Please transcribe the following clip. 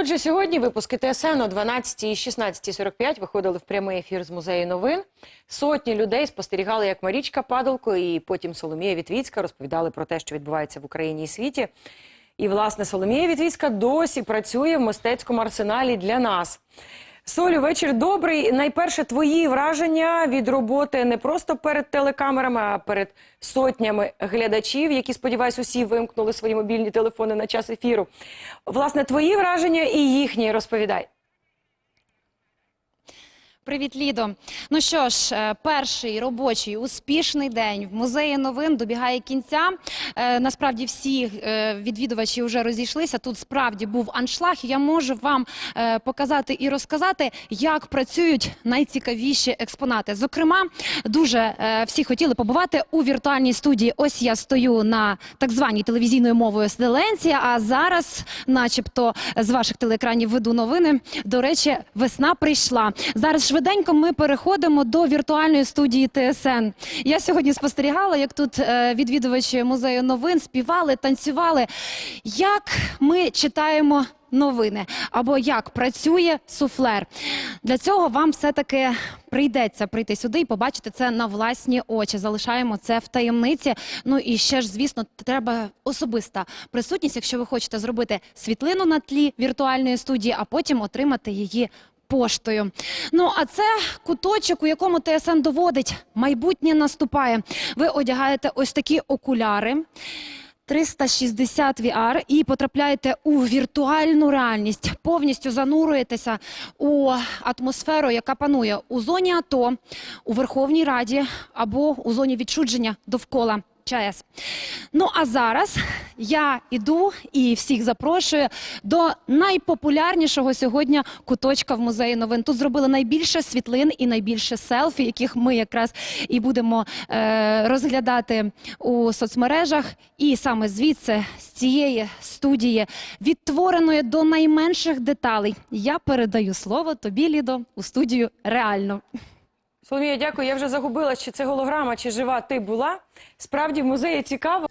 Отже, сьогодні випуски ТСН о 12 і 16.45 виходили в прямий ефір з музею новин. Сотні людей спостерігали, як Марічка Падалко і потім Соломія Вітвіцька розповідали про те, що відбувається в Україні і світі. І, власне, Соломія Вітвіцька досі працює в мистецькому арсеналі для нас. Солю, вечір добрий. Найперше, твої враження від роботи не просто перед телекамерами, а перед сотнями глядачів, які, сподіваюсь, усі вимкнули свої мобільні телефони на час ефіру. Власне, твої враження і їхні розповідай. Привіт, Лідо. Ну що ж, е, перший робочий успішний день в музеї новин добігає кінця. Е, Насправді всі е, відвідувачі вже розійшлися. Тут справді був аншлаг. Я можу вам показати і розказати, як працюють найцікавіші експонати. Зокрема, дуже всі хотіли побувати у віртуальній студії. Ось я стою на так званій телевізійною мовою Селенція. А зараз, начебто, з ваших телеекранів веду новини. До речі, весна прийшла. Зараз швиденько ми переходимо до віртуальної студії ТСН. Я сьогодні спостерігала, як тут е, відвідувачі музею новин співали, танцювали. Як ми читаємо новини або як працює суфлер. Для цього вам все-таки прийдеться прийти сюди і побачити це на власні очі. Залишаємо це в таємниці. Ну і ще ж, звісно, треба особиста присутність, якщо ви хочете зробити світлину на тлі віртуальної студії, а потім отримати її. Поштою. Ну а це куточок, у якому ТСН доводить, майбутнє наступає. Ви одягаєте ось такі окуляри. 360 VR і потрапляєте у віртуальну реальність, повністю занурюєтеся у атмосферу, яка панує у зоні АТО, у Верховній Раді або у зоні відчудження довкола. ЧАЕС. Ну а зараз я іду і всіх запрошую до найпопулярнішого сьогодні куточка в музеї новин. Тут зробили найбільше світлин і найбільше селфі, яких ми якраз і будемо е, розглядати у соцмережах. І саме звідси, з цієї студії, відтвореної до найменших деталей, я передаю слово тобі, Лідо, у студію реально. Соломія, дякую. Я вже загубила, чи це голограма, чи жива ти була. Справді в музеї цікаво.